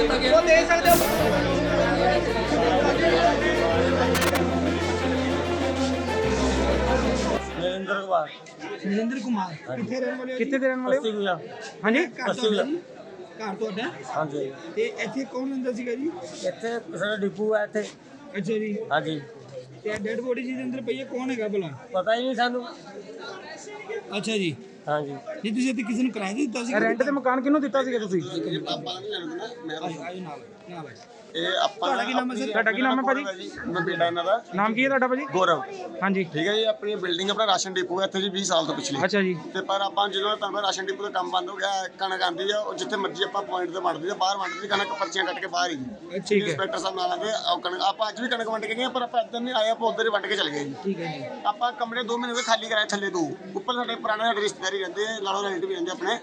ਦਿੱਤਾ ਗਿਆ ਉਹ ਦੇ ਸਕਦੇ ਹੋ ਨਰਿੰਦਰ ਕੁਮਾਰ ਨਰਿੰਦਰ ਕੁਮਾਰ ਕਿੱਥੇ ਰਹਿਣ ਵਾਲੇ ਹੋ? ਕਿੱਥੇ ਦੇ ਰਹਿਣ ਵਾਲੇ ਗਿਆ ਹਾਂਜੀ? ਜੀ ਘਰ ਤੁਹਾਡਾ? ਹਾਂਜੀ। ਤੇ ਇੱਥੇ ਕੌਣ ਰਹਿੰਦਾ ਸੀਗਾ ਜੀ? ਇੱਥੇ ਦਾ ਡਿਪੂ ਹੈ ਇੱਥੇ। ਅੱਛਾ ਜੀ। ਹਾਂਜੀ। ਤੇ ਡੈਡ ਬੋਡੀ ਜੀ ਦੇ ਅੰਦਰ ਪਈ ਹੈ ਕੌਣ ਹੈਗਾ ਭਲਾ? ਪਤਾ ਹੀ ਨਹੀਂ ਸਾਨੂੰ। ਅੱਛਾ ਜੀ। ਹਾਂਜੀ। ਜੀ ਤੁਸੀਂ ਇੱਥੇ ਕਿਸੇ ਨੂੰ ਕਿਰਾਏ ਤੇ ਦਿੱਤਾ ਸੀ ਰੈਂਟ ਤੇ ਮਕਾਨ ਕਿਹਨੂੰ ਦਿੱਤਾ ਸੀਗਾ ਤੁਸੀਂ? ਆਜੋ ਨਾਲ ਨਾਲ ਆਜੋ। ਇਹ ਆਪਾਂ ਤੁਹਾਡਾ ਕੀ ਨਾਮ ਹੈ ਸਰ? ਤੁਹਾਡਾ ਕੀ ਨਾਮ ਹੈ ਭਾਜੀ? ਮੈਂ ਬੇਟਾ ਇਹਨਾਂ ਦਾ। ਨਾਮ ਕੀ ਹੈ ਤੁਹਾਡਾ ਭਾਜੀ? ਗੌਰਵ। ਹਾਂਜੀ। ਠੀਕ ਹੈ ਜੀ ਆਪਣੀ ਬਿਲਡਿੰਗ ਆਪਣਾ ਰਾਸ਼ਨ ਡਿਪੂ ਹੈ ਇੱਥੇ ਜੀ 20 ਸਾਲ ਤੋਂ ਪਿਛਲੀ। ਅੱਛਾ ਜੀ। ਤੇ ਪਰ ਆਪਾਂ ਜਦੋਂ ਤੁਹਾਨੂੰ ਰਾਸ਼ਨ ਡਿਪੂ ਦਾ ਕੰਮ ਬੰਦ ਹੋ ਗਿਆ ਕਣਕ ਆਂਦੀ ਆ ਉਹ ਜਿੱਥੇ ਮਰਜ਼ੀ ਆਪਾਂ ਪੁਆਇੰਟ ਤੇ ਵੰਡਦੀ ਆ ਬਾਹਰ ਵੰਡਦੀ ਕਣਕ ਪਰਚੀਆਂ ਕੱਟ ਕੇ ਬਾਹਰ ਹੀ। ਜੀ। ਠੀਕ ਹੈ ਇੰਸਪੈਕਟਰ ਸਾਹਿਬ ਨਾਲ ਆਂਦੇ ਉਹ ਕਣਕ ਆਪਾਂ ਅੱਜ ਵੀ ਕਣਕ ਵੰਡ ਕੇ ਗਏ ਹਾਂ, ਪਰ ਆਪਾਂ ਇੱਧਰ ਨਹੀਂ ਆਏ ਆਪਾਂ ਉੱਧਰ ਹੀ ਵੰਡ ਕੇ ਚਲੇ ਗਏ ਜੀ। ਠੀਕ ਹੈ ਜੀ। ਆਪਾਂ ਕਮਰੇ 2 ਮਹੀਨੇ ਹੋ ਗਏ ਖਾਲੀ ਕਰਾਏ ਥੱਲੇ ਦੋ ਉੱਪਰ ਸਾਡੇ ਪੁਰਾਣੇ ਸਾਡੇ ਰਿਸ਼ਤੇਦਾਰੀ ਰਹਿੰਦੇ ਆ, ਰਿਲੇਟਿਵ ਵੀ ਰਹਿੰਦੇ ਆਪਣੇ।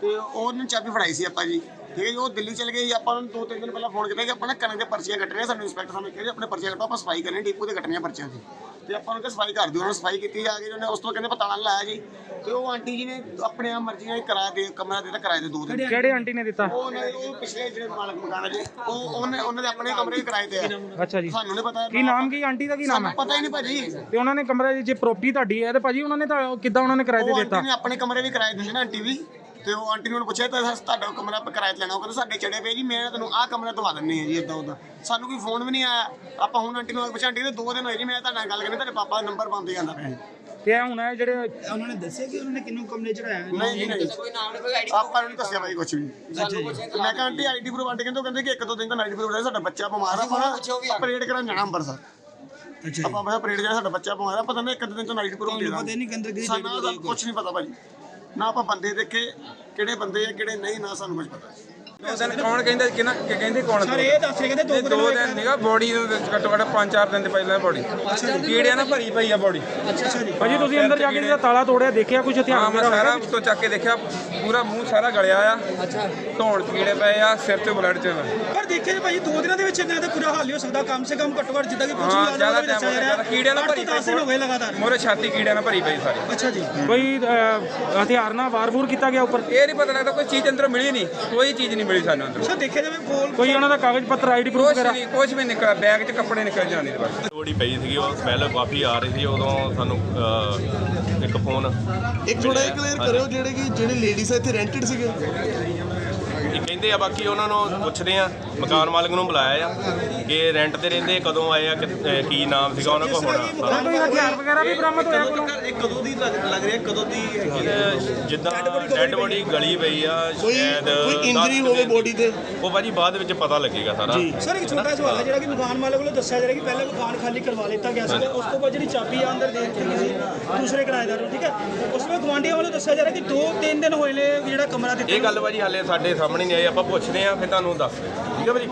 ਤੇ ਉਹਨੇ ਚਾਬੀ ਫੜਾਈ ਸੀ ਆਪਾਂ ਜੀ। ਠੀਕ ਹੈ ਜੀ ਉਹ ਦਿੱਲੀ ਚਲੇ ਗਏ ਜੀ ਆਪਾਂ ਨੂੰ ਦੋ ਤਿੰਨ ਦਿਨ ਪਹਿਲਾਂ ਫੋਨ ਕੀਤਾ ਕਿ ਆਪਾਂ ਨਾ ਕਣਕ ਦੇ ਪਰਚੀਆਂ ਕੱਟਣੀਆਂ ਸਾਨੂੰ ਇੰਸਪੈਕਟਰ ਸਾਹਿਬ ਨੇ ਕਿਹਾ ਜੀ ਆਪਣੇ ਪਰਚੀਆਂ ਕੱਟੋ ਆਪਾਂ ਸਫ਼ਾਈ ਕਰਨੀ ਡਿਪੂ ਤੇ ਕੱਟਣੀਆਂ ਪਰਚੀਆਂ ਦੀ ਤੇ ਆਪਾਂ ਨੂੰ ਕਿ ਸਫ਼ਾਈ ਕਰ ਦਿਓ ਉਹਨਾਂ ਨੇ ਸਫ਼ਾਈ ਕੀਤੀ ਜਾ ਕੇ ਉਹਨੇ ਉਸ ਤੋਂ ਕਹਿੰਦੇ ਪਤਾ ਨਹੀਂ ਲਾਇਆ ਜੀ। ਤੇ ਉਹ ਆਂਟੀ ਜੀ ਨੇ ਆਪਣੇ ਆਪ ਮਰਜ਼ੀ ਨਾਲ ਕਿਰਾਇਆ ਦੇ ਕਮਰਾ ਦੇ ਤਾਂ ਕਿਰਾਏ ਦੇ ਦੋ ਦਿਨ। ਕਿਹੜੇ ਆਂਟੀ ਨੇ ਦਿੱਤਾ? ਉਹ ਉਹਨਾਂ ਦੇ ਉਹ ਪਿਛਲੇ ਜਿਹੜੇ ਮਾਲਕ ਮਕਾਨ ਹੈ ਜੀ ਉਹ ਉਹਨੇ ਉਹਨਾਂ ਦੇ ਆਪਣੇ ਕਮਰੇ ਕਿਰਾਏ ਤੇ ਆ। ਅੱਛਾ ਜੀ। ਸਾਨੂੰ ਨਹੀਂ ਪਤਾ। ਕੀ ਨਾਮ ਕੀ ਆਂਟੀ ਦਾ ਕੀ ਨਾਮ ਹੈ? ਪਤਾ ਹੀ ਨਹੀਂ ਭਾਜੀ। ਤੇ ਉਹਨਾਂ ਨੇ ਕਮਰਾ ਜੇ ਪ੍ਰੋਪਰਟੀ ਤੁਹਾਡੀ ਹੈ ਤੇ ਭਾਜੀ ਉਹਨਾਂ ਨੇ ਤਾਂ ਕਿੱਦਾਂ ਉਹਨਾਂ ਨੇ ਕਿਰਾਏ ਤੇ ਉਹ ਦਿੱਤਾ? ਆਂਟੀ ਨੇ ਆਪਣੇ ਕਮਰੇ ਵੀ ਕਿਰਾਏ ਦਿੰਦੇ ਨਾ ਆਂਟੀ ਵੀ। ਤੇ ਉਹ ਆਂਟੀ ਨੂੰ ਪੁੱਛਿਆ ਤਾਂ ਤੁਹਾਡਾ ਕਮਰਾ ਆਪਾਂ ਕਿਰਾਏ ਤੇ ਲੈਣਾ ਉਹ ਕਹਿੰਦਾ ਸਾਡੇ ਚੜੇ ਪਏ ਜੀ ਮੈਂ ਤੈਨੂੰ ਆਹ ਕਮਰਾ ਦਵਾ ਦਿੰਨੀ ਆ ਜੀ ਇਦਾਂ ਉਦਾਂ ਸਾਨੂੰ ਕੋਈ ਫੋਨ ਵੀ ਨਹੀਂ ਆਇਆ। ਆਪਾਂ ਹੁਣ ਆਂਟੀ ਨੂੰ ਪੁੱਛਿਆ ਆਂਟੀ ਦੇ ਦੋ ਦਿਨ ਹੋਏ ਜੀ ਮੈਂ ਤੁਹਾਡੇ ਨਾਲ ਗੱਲ ਕਰਨੀ ਤੁਹਾਡੇ ਪਾਪਾ ਦਾ ਨੰਬਰ ਬੰਦ ਜਾਂਦਾ। ਪਿਆ ਤੇ ਇਹ ਹੁਣ ਇਹ ਜਿਹੜੇ ਉਹਨਾਂ ਨੇ ਦੱਸਿਆ ਕਿ ਉਹਨਾਂ ਨੇ ਕਿੰਨੂੰ ਕਮਰੇ ਚੜਾਇਆ? ਨਹੀਂ ਜੀ ਨਹੀਂ। ਆਪਾਂ ਨੂੰ ਨਹੀਂ ਦੱਸਿਆ ਬਾਈ ਕੁਝ ਵੀ। ਮੈਂ ਕਿਹਾ ਆਂਟੀ ਆਈਡੀ ਪ੍ਰੂਫ ਆਂਟੀ ਕਹਿੰਦੇ ਉਹ ਕਹਿੰਦੇ ਕਿ ਇੱਕ ਦੋ ਦਿਨ ਦਾ ਆਈਡੀ ਪ੍ਰੂਫ ਸਾਡਾ ਬੱਚਾ ਬਿਮਾਰ ਆ ਆਪਾਂ ਪਰੇਡ ਕਰਾਂ ਜਾਣਾ ਅੰਬਰਸਰ। ਅੱਛਾ ਆਪਾਂ ਮੈਂ ਪਰੇਡ ਜਾਣਾ ਸਾਡਾ ਬੱਚਾ ਬਿਮਾਰ ਆ ਪਤਾ ਨਹੀਂ ਇੱਕ ਦੋ ਦਿਨ ਤੋਂ ਆਈਡੀ ਪ੍ਰੂਫ ਦੇ ਪਤਾ ਨਹੀਂ ਕੰਦਰ ਕਿਹਦੀ ਸਾਨੂੰ ਤਾਂ ਕੁਝ ਨਹੀਂ ਪਤਾ ਭਾਜੀ। ਨਾ ਆਪਾਂ ਬੰਦੇ ਦੇਖੇ ਕਿਹੜੇ ਬੰਦੇ ਆ ਕਿਹੜੇ ਨਹੀਂ ਨਾ ਸਾਨੂੰ ਕੁਝ ਪਤਾ। ਦੋ ਦਿਨ ਕੌਣ ਕਹਿੰਦਾ ਕਿਹਨਾਂ ਕਿ ਕਹਿੰਦੇ ਕੌਣ ਸਰ ਇਹ ਦੱਸ ਰਹੇ ਕਹਿੰਦੇ ਦੋ ਦੋ ਦਿਨ ਨਿਗਾ ਬੋਡੀ ਨੂੰ ਘੱਟੋ ਘੱਟ 5-4 ਦਿਨ ਦੇ ਪਹਿਲਾਂ ਬੋਡੀ। ਕੀੜਿਆਂ ਨਾਲ ਭਰੀ ਪਈ ਆ ਬੋਡੀ। ਅੱਛਾ ਜੀ। ਭਾਜੀ ਤੁਸੀਂ ਅੰਦਰ ਜਾ ਕੇ ਜਿਹੜਾ ਤਾਲਾ ਤੋੜਿਆ ਦੇਖਿਆ ਕੁਝ ਹਾਂ ਮੈਂ ਸਾਰਾ ਚੱਕ ਕੇ ਦੇਖਿਆ ਪੂਰਾ ਮੂੰਹ ਸਾਰਾ ਗਲਿਆ ਆ। ਅੱਛਾ। ਧੌਣ 'ਚ ਕੀੜੇ ਪਏ ਆ ਸਿਰ ਤੇ ਬਲੱਡ ਚ। ਪਰ ਦੇਖਿਆ ਜੀ ਭਾਈ ਦੋ ਦਿਨਾਂ ਦੇ ਵਿੱਚ ਇਹਨਾਂ ਦਾ ਪੂਰਾ ਹਾਲ ਹੀ ਹੋ ਸਕਦਾ ਕਮ ਸੇ ਕਮ ਘੱਟੋ ਘੱਟ ਜਿੱਦਾਂ ਕਿ ਕੁਝ ਹਾਂ ਜ਼ਿਆਦਾ ਟਾਈਮ ਹੋ ਗਿਆ ਜ਼ਿਆਦਾ ਕੀੜਿਆਂ ਨਾਲ ਭਰੀ ਦਸ ਦਿਨ ਹੋ ਗਏ ਲਗਾਤਾਰ। ਮੋਰੇ ਛਾਤੀ ਕੀੜਿਆਂ ਨਾਲ ਭਰੀ ਪਈ ਸਾਰੀ। ਅੱਛਾ ਜੀ। ਕੋਈ ਅਹ, ਹਥਿਆਰ ਨਾਲ ਵਾਰ-ਵੂਰ ਕੀਤਾ ਗਿਆ ਉੱਪਰ? ਇਹ ਨਹੀਂ ਪਤਾ ਲੱਗਦਾ ਕੋਈ ਚੀਜ਼ ਅੰਦਰੋਂ ਮਿਲੀ ਨਹੀਂ ਕੋਈ ਚੀਜ਼ ਨਹੀਂ ਮਿਲੀ ਸਾਨੂੰ ਅੰਦਰੋਂ। ਅੱਛਾ ਦੇਖਿਆ ਜਾਵੇ ਕੋਲ ਕੋਈ ਉਹਨਾਂ ਦਾ ਕਾਗਜ਼ ਪੱਤਰ ਆਈਡੀ ਪ੍ਰੂਫ ਕੁਛ ਵਗੈਰਾ? ਨਹੀਂ ਕੁਛ ਵੀ ਨਿਕਲ ਬੈਗ 'ਚ ਕੱਪੜੇ ਨਿਕਲ ਜਾਂਦੇ ਨੇ ਬਸ। ਥੋੜੀ ਪਈ ਸੀਗੀ ਉਹ ਸਮੈਲ ਕਾਫੀ ਆ ਰਹੀ ਸੀ ਉਦੋਂ ਸਾਨੂੰ ਅਹ, ਇੱਕ ਫੋਨ ਇੱਕ ਥੋੜਾ ਇਹ ਕਲੀਅਰ ਕਰਿਓ ਜਿਹੜੇ ਕਿ ਜਿਹੜੇ ਲੇਡੀਜ਼ ਇੱਥੇ ਰੈਂਟਡ ਸੀਗੇ। ਕਹਿੰਦੇ ਆ ਬਾਕੀ ਉਹਨਾਂ ਨੂੰ ਪੁੱਛਦੇ ਆ ਮਕਾਨ ਮਾਲਕ ਨੂੰ ਬੁਲਾਇਆ ਆ ਕਿ ਰੈਂਟ ਤੇ ਰਹਿੰਦੇ ਕਦੋਂ ਆਏ ਆ ਕਿ- ਨਾਮ ਸੀਗਾ ਉਹਨਾਂ ਕੋਲ ਹੁਣ। ਸਾਰਾ। ਕੋਈ ਹਥਿਆਰ ਵਗੈਰਾ ਵੀ ਬਰਾਮਦ ਹੋਇਆ ਕੋਲੋਂ। ਕਦੋਂ ਦੀ ਲੱਗ ਰਿਹਾ ਕਦੋਂ ਦੀ ਇਹ ਜਿੱਦਾਂ ਡੈੱਡ ਬੋਡੀ ਗਲੀ ਪਈ ਆ ਸ਼ਾਇਦ ਕੋਈ ਦਸ ਕੁ ਹੋਵੇ ਦਿਨ ਬੋਡੀ ਤੇ? ਉਹ ਭਾਜੀ ਬਾਅਦ ਵਿੱਚ ਪਤਾ ਲੱਗੇਗਾ ਸਾਰਾ। ਸਰ ਇੱਕ ਛੋਟਾ ਸਵਾਲ ਹੈ ਜਿਹੜਾ ਕਿ ਮਕਾਨ ਮਾਲਕ ਵੱਲੋਂ ਦੱਸਿਆ ਜਾ ਰਿਹਾ ਕਿ ਪਹਿਲੇ ਮਕਾਨ ਖਾਲੀ ਕਰਵਾ ਲਿੱਤਾ ਗਿਆ ਸੀ ਉਸ ਤੋਂ ਬਾਅਦ ਜਿਹੜੀ ਚਾਬੀ ਆ ਅੰਦਰ ਦੇ ਦਿੱਤੀ ਗਈ ਸੀ ਦੂਸਰੇ ਕਿਰਾਏਦਾਰ ਨੂੰ ਠੀਕ ਹੈ? ਉਸ ਵਿੱਚ ਗਵਾਂਢੀਆਂ ਵੱਲੋਂ ਦੱਸਿਆ ਜਾ ਰਿਹਾ ਕਿ 2-3 ਦਿਨ ਹੋਏ ਨੇ ਜਿਹੜਾ ਕਮਰਾ ਦਿੱਤਾ ਇਹ ਗੱਲ ਭਾਜੀ ਹਾਲੇ ਸਾਡੇ ਸਾਹਮਣੇ ਨਹੀਂ ਆਈ ਆਪਾਂ ਪੁੱਛਦੇ ਆ ਫਿਰ ਤੁਹਾਨੂੰ ਦੱਸ ਠੀਕ ਹੈ ਭਾਜੀ